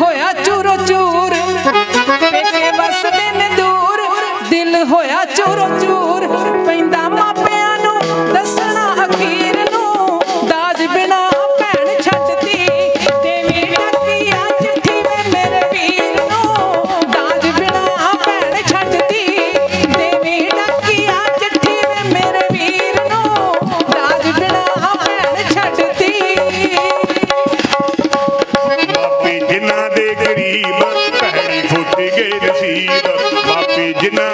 ਹੋਇਆ ਚੂਰੋ ਚੂਰ। ਪੇਕੇ ਵਸਦੇ ਨੇ ਦੂਰ। ਦਿਲ ਹੋਇਆ ਚੂਰੋ ਚੂਰ। ਮੁਸੀਬਤ ਭੈੜੀ ਫੁੱਟ ਗਈ ਨਸੀਬ ਮਾਪੇ ਜਿਨ੍ਹਾਂ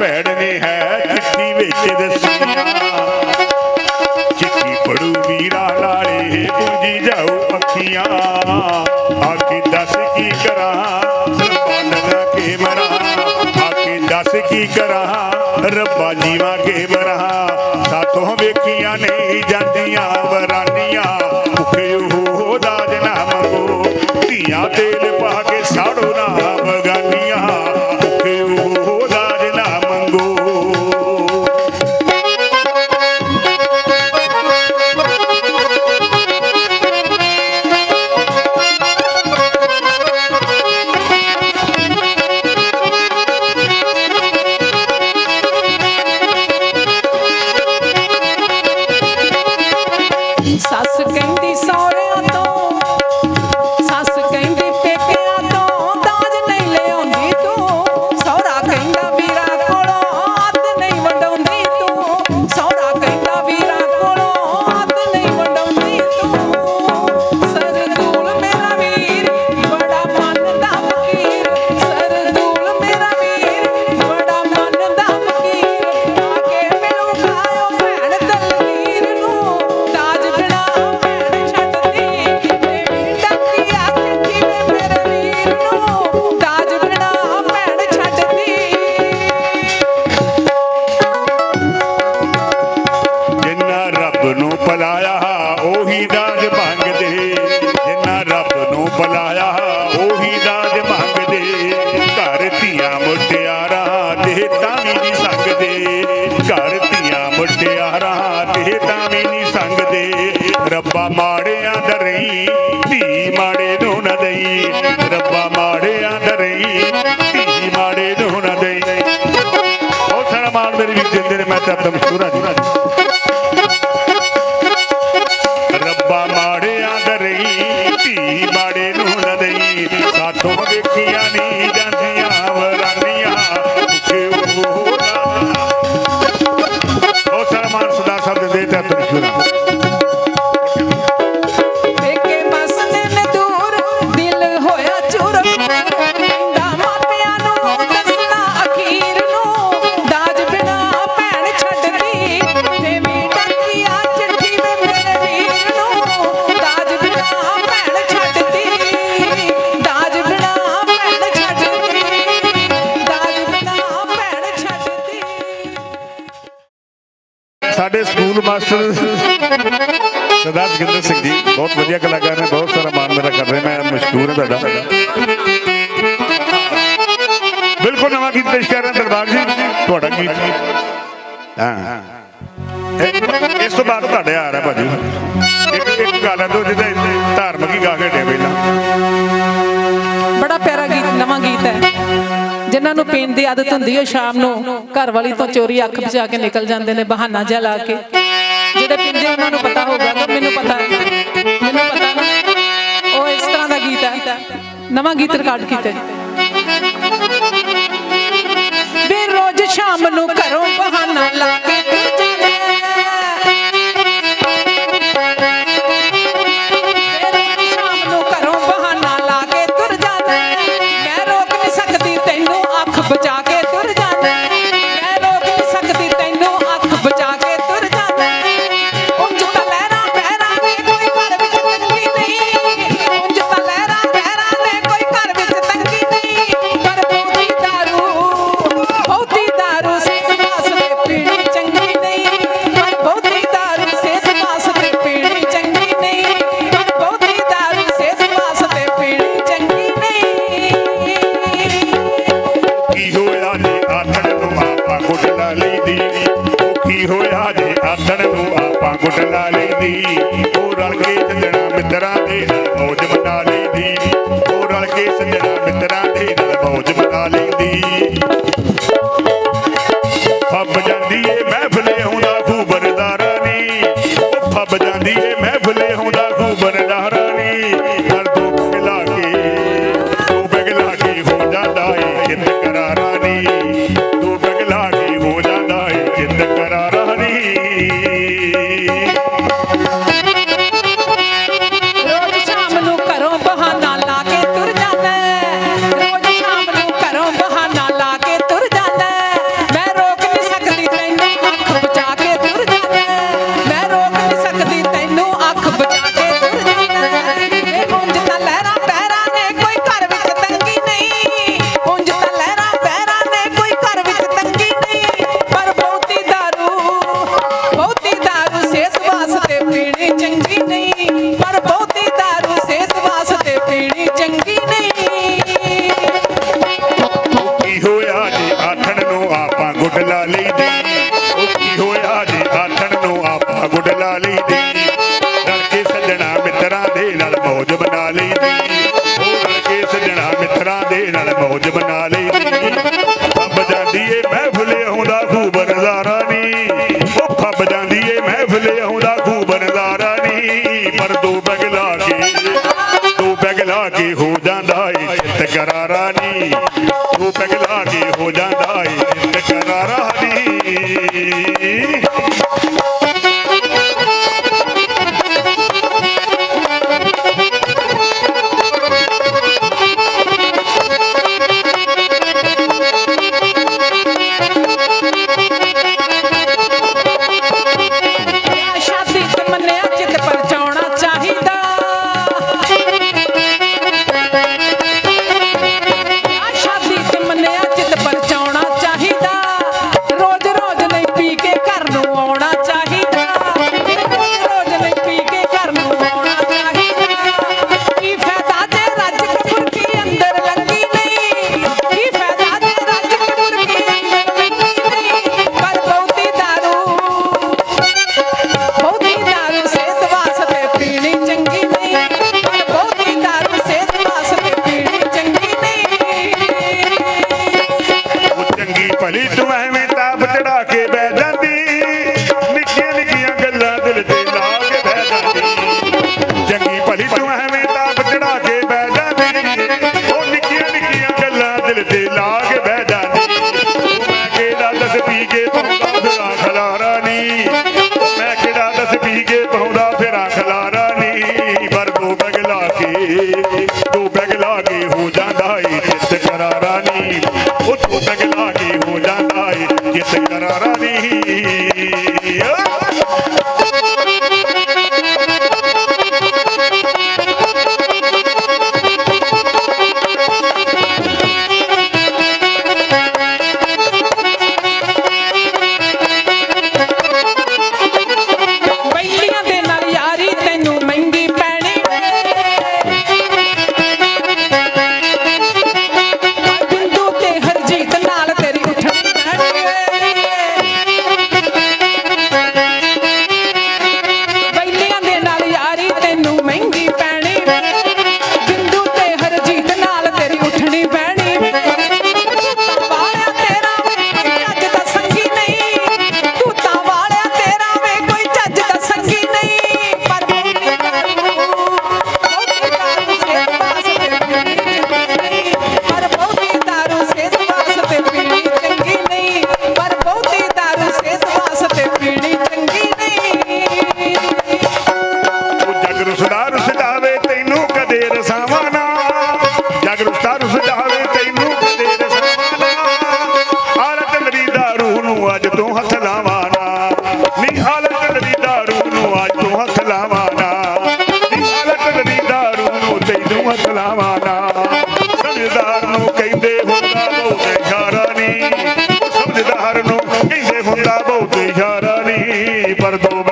ਭੈਣ ਨੇ ਹੈ ਚਿੱਠੀ ਵਿੱਚ ਦੱਸਿਆ। ਚਿੱਠੀ ਪੜੂ ਵੀਰਾ ਲਾਲੇ ਪੂੰਜੀ ਜਾਉ ਅੱਖੀਆਂ। ਆਕੇ ਦੱਸ ਕੀ ਕਰਾਂ? ਸਰਬੰਦ ਦਾ ਕੇ ਮਰਾਂ। ਆਕੇ ਦੱਸ ਕੀ ਕਰਾਂ? ਸ਼ਬਦ ਮਸ਼ਹੂਰ ਹੈ ਸਰਦਾਰ ਜਗਿੰਦਰ ਸਿੰਘ ਜੀ, ਬਹੁਤ ਵਧੀਆ ਕਲਾਕਾਰ ਨੇ, ਬਹੁਤ ਸਾਰਾ ਮਾਣ ਮੇਰਾ ਕਰ ਰਹੇ, ਮੈਂ ਮਸ਼ਹੂਰ ਹਾਂ ਤੁਹਾਡਾ। ਬਿਲਕੁਲ ਨਵਾਂ ਗੀਤ ਪੇਸ਼ ਕਰ ਰਹੇ ਦਰਬਾਰ ਜੀ, ਤੁਹਾਡਾ ਗੀਤ। ਹਾਂ। ਇਸ ਤੋਂ ਬਾਅਦ ਤੁਹਾਡੇ ਆ ਰਿਹਾ ਭਾਜੀ। ਇੱਕ ਇੱਕ ਗੱਲ ਹੈ ਦੋ, ਜਿਹਦਾ ਧਾਰਮਿਕ ਹੀ ਗਾ ਕੇ ਡੇ ਪਹਿਲਾਂ। ਬੜਾ ਪਿਆਰਾ ਗੀਤ, ਨਵਾਂ ਗੀਤ ਹੈ। ਜਿਨ੍ਹਾਂ ਨੂੰ ਪੀਣ ਦੀ ਆਦਤ ਹੁੰਦੀ ਹੈ ਸ਼ਾਮ ਨੂੰ ਘਰ ਵਾਲੀ ਤੋਂ ਚੋਰੀ ਅੱਖ ਬਚਾ ਕੇ ਨਿਕਲ ਜਾਂਦੇ ਨੇ, ਬਹਾਨਾ ਜਿਹਾ ਲਾ ਕੇ। ਜਿਹੜੇ ਪਿੰਦੇ ਉਹਨਾਂ ਨੂੰ ਪਤਾ ਹੋ ਗਿਆ ਮੈਨੂੰ ਪਤਾ ਮੈਨੂੰ ਪਤਾ ਨਾ। ਉਹ ਇਸ ਤਰ੍ਹਾਂ ਦਾ ਗੀਤ ਹੈ। ਨਵਾਂ ਗੀਤ ਰਿਕਾਰਡ ਕੀਤਾ। ਵੇ ਰੋਜ਼ ਸ਼ਾਮ ਨੂੰ ਘਰੋਂ ਬਹਾਨਾ ਲਾ ਕੇ Hop ઝુંડા બહુ ઝરણી પર દો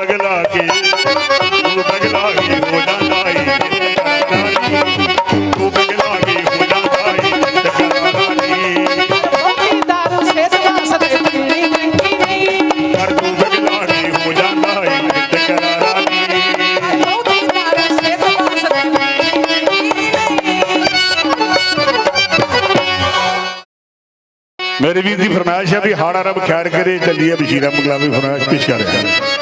ਵੀ ਹਾੜਾ ਰੱਬ ਖੈਰ ਕਰੇ ਚੱਲੀਏ ਬਸ਼ੀਰਾ ਮਗਲਾਵੀ ਫਰਾਸ਼ ਪੇਸ਼ ਕਰ ਰਿਹਾ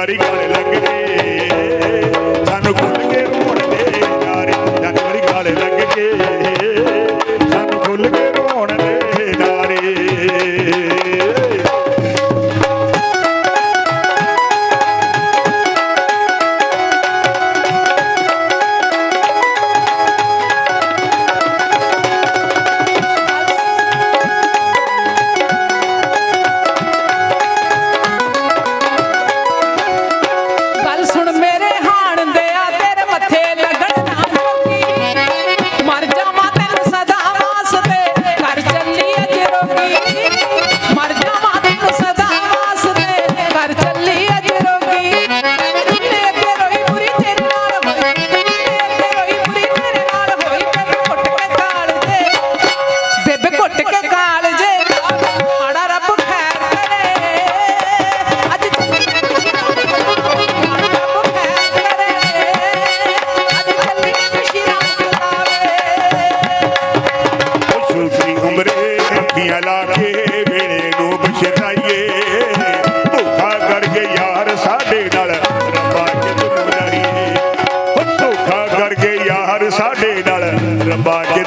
বাড়ি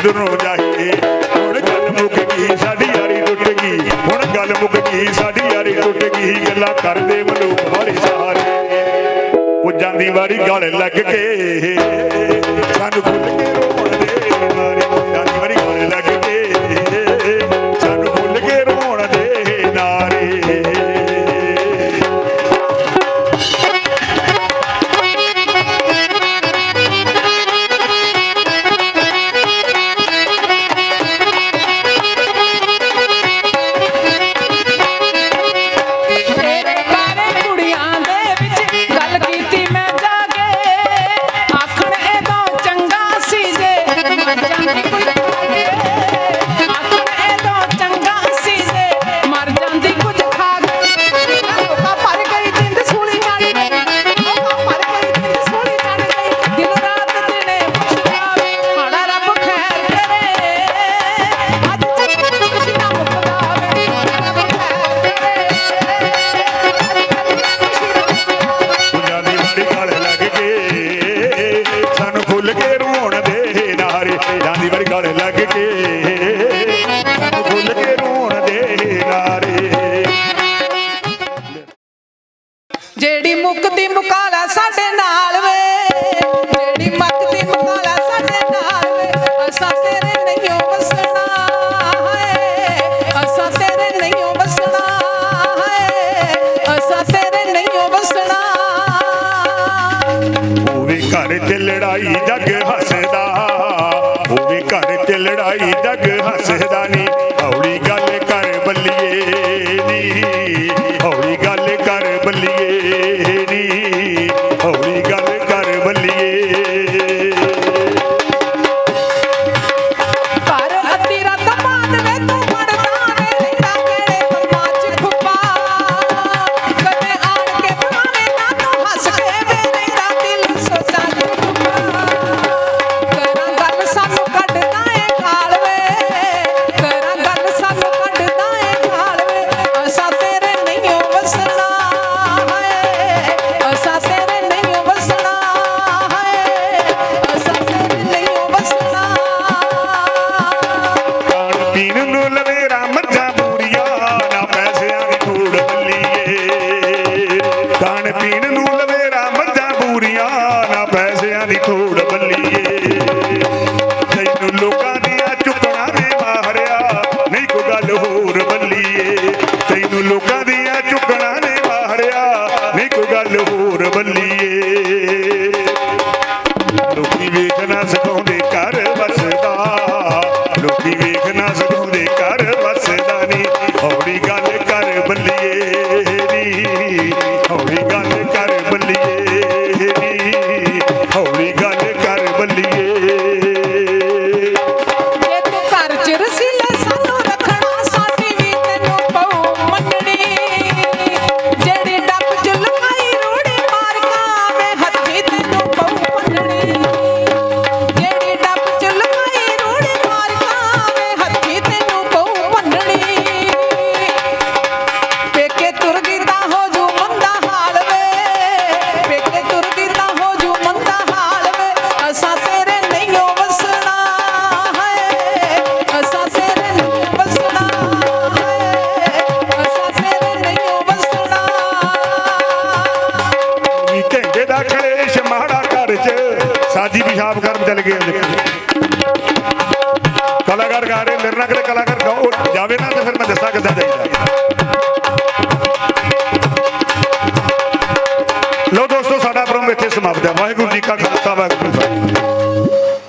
ਅੰਦਰੋਂ ਜਾਈਏ, ਹੁਣ ਗੱਲ ਮੁੱਕ ਗਈ, ਸਾਡੀ ਯਾਰੀ ਟੁੱਟ ਗਈ। ਹੁਣ ਗੱਲ ਮੁੱਕ ਗਈ, ਸਾਡੀ ਯਾਰੀ ਟੁੱਟ ਗਈ, ਗੱਲਾਂ ਕਰਦੇ ਮਨੁੱਖ ਵਾਲੀ ਸਹਾਰੇ ਉਹ ਜਾਂਦੀ ਵਾਰੀ ਗੱਲ ਲੱਗ ਕੇ, ਸਾਨੂੰ ਖੁੱਲ ਕੇ ਰੋਣ ਬੱਲੀਏ ਨੀ